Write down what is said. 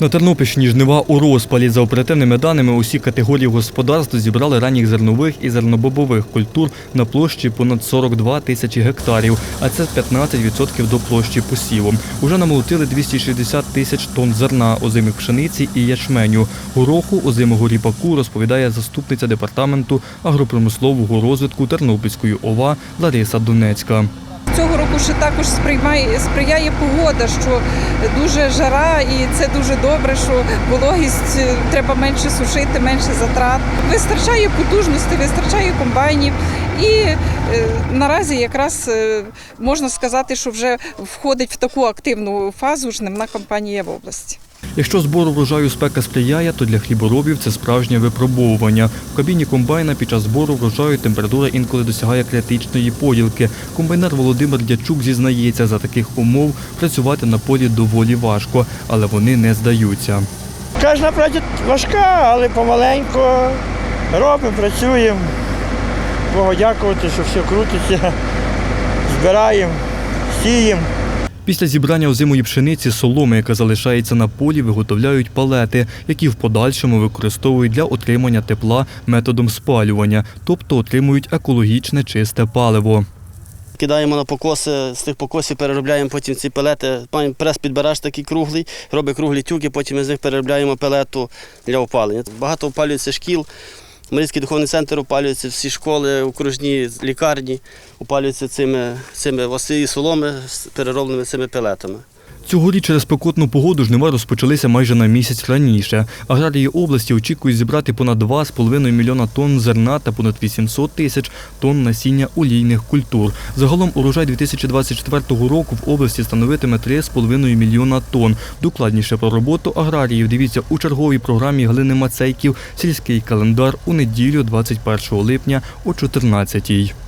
На Тернопільщині жнива у розпалі. За оперативними даними, усі категорії господарств зібрали ранніх зернових і зернобобових культур на площі понад 42 тисячі гектарів, а це 15% до площі посіву. Уже намолотили 260 тисяч тонн зерна, озимих пшениці і ячменю. Гороху, озимого ріпаку, розповідає заступниця департаменту агропромислового розвитку Тернопільської ОВА Лариса Донецька. Цього року ще також сприймає, сприяє погода, що дуже жара, і це дуже добре, що вологість е, треба менше сушити, менше затрат. Вистачає потужності, вистачає комбайнів. І е, наразі якраз е, можна сказати, що вже входить в таку активну фазу жнивна компанія в області. Якщо збору врожаю спека сприяє, то для хліборобів це справжнє випробовування. В кабіні комбайна під час збору врожаю температура інколи досягає критичної поділки. Комбайнер Володимир Дячук зізнається, за таких умов працювати на полі доволі важко, але вони не здаються. Кожна праця важка, але помаленьку робимо, працюємо. Богу дякувати, що все крутиться. Збираємо, сіємо. Після зібрання озимої пшениці соломи, яка залишається на полі, виготовляють палети, які в подальшому використовують для отримання тепла методом спалювання, тобто отримують екологічне чисте паливо. Кидаємо на покоси, з тих покосів переробляємо потім ці пелети. Маємо прес-підбираж такий круглий, робить круглі тюки, потім ми з них переробляємо пелету для опалення. Багато опалюється шкіл. Марійський духовний центр опалюється, всі школи, окружні лікарні опалюються цими, цими соломи переробленими цими пелетами. Цьогоріч через спекотну погоду жнива розпочалися майже на місяць раніше. Аграрії області очікують зібрати понад 2,5 мільйона тонн зерна та понад 800 тисяч тонн насіння олійних культур. Загалом урожай 2024 року в області становитиме 3,5 мільйона тонн. Докладніше про роботу аграріїв дивіться у черговій програмі Галини Мацейків «Сільський календар» у неділю 21 липня о 14-й.